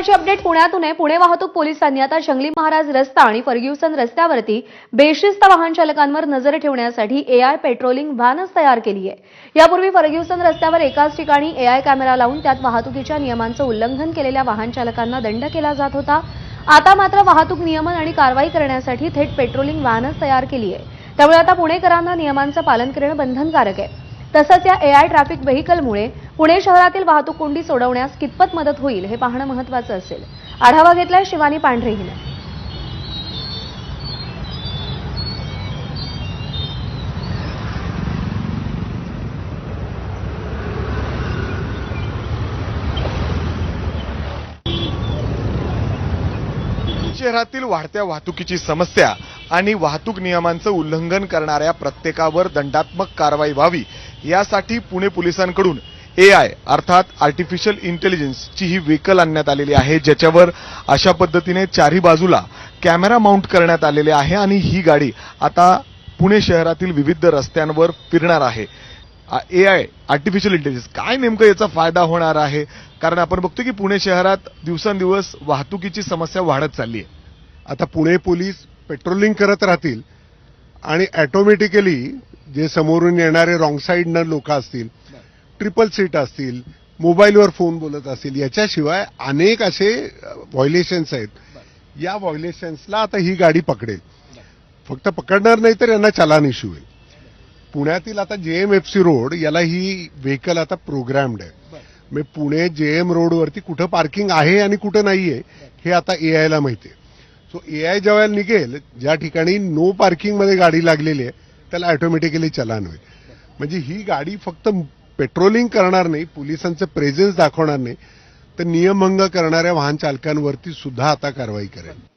महत्वाची अपडेट पुण्यातून आहे. पुणे वाहतूक पोलिसांनी आता शंगली महाराज रस्ता आणि फर्ग्युसन रस्त्यावरती बेशिस्त वाहन चालकांवर नजर ठेवण्यासाठी एआय पेट्रोलिंग व्हॅनच तयार केली आहे. यापूर्वी फर्ग्युसन रस्त्यावर एकाच ठिकाणी एआय कॅमेरा लावून त्यात वाहतुकीच्या नियमांचं उल्लंघन केलेल्या वाहन चालकांना दंड केला जात होता. आता मात्र वाहतूक नियमन आणि कारवाई करण्यासाठी थेट पेट्रोलिंग व्हॅनच तयार केली आहे. त्यामुळे आता पुणेकरांना नियमांचं पालन करणं बंधनकारक आहे. तसंच या एआय ट्रॅफिक व्हेकलमुळे पुणे शहरातील वाहतूक कोंडी सोडवण्यास कितपत मदत होईल हे पाहणं महत्वाचं असेल. आढावा घेतलाय शिवानी पांढरे हिने शहरातील वाढत्या वाहतुकीची समस्या आणि वाहतूक नियमांचं उल्लंघन करणाऱ्या प्रत्येकावर दंडात्मक कारवाई व्हावी यासाठी पुणे पोलिसांकडून ए आय अर्थात आर्टिफिशियल इंटेलिजन्सची ही व्हेकल आणण्यात आलेली आहे ज्याच्यावर अशा पद्धतीने चारही बाजूला कॅमेरा माउंट करण्यात आलेले आहे आणि ही गाडी आता पुणे शहरातील विविध रस्त्यांवर फिरणार आहे. ए आय आर्टिफिशियल इंटेलिजन्स काय नेमकं याचा फायदा होणार आहे? कारण आपण बघतो की पुणे शहरात दिवसेंदिवस वाहतुकीची समस्या वाढत चालली आहे आता पुणे पोलीस पेट्रोलिंग करत राहतील आणि ऑटोमॅटिकली जे समोरून येणारे रॉंग साईडनं लोक असतील ट्रिपल सीट असतील मोबाईलवर फोन बोलत असतील याच्याशिवाय अनेक असे व्हॉयलेशन्स आहेत. या व्हॉयलेशन्सला आता ही गाडी पकडेल. फक्त पकडणार नाही तर यांना चलान इश्यू होईल पुण्यातील आता जे एम एफ सी रोड याला ही व्हेकल आता प्रोग्रॅम्ड आहे. म्हणजे पुणे जे एम रोडवरती कुठं पार्किंग आहे आणि कुठं नाहीये हे आता ए आयला माहिती आहे. सो ए आय जेव्हा निघेल ज्या ठिकाणी नो पार्किंगमध्ये गाडी लागलेली आहे त्याला ऑटोमॅटिकली चलान होईल. म्हणजे ही गाडी फक्त पेट्रोलिंग करणार नाही पोलिसांचं प्रेझेन्स दाखवणार नाही तर नियमभंग करणाऱ्या वाहन चालकांवरती सुद्धा आता कारवाई करेल.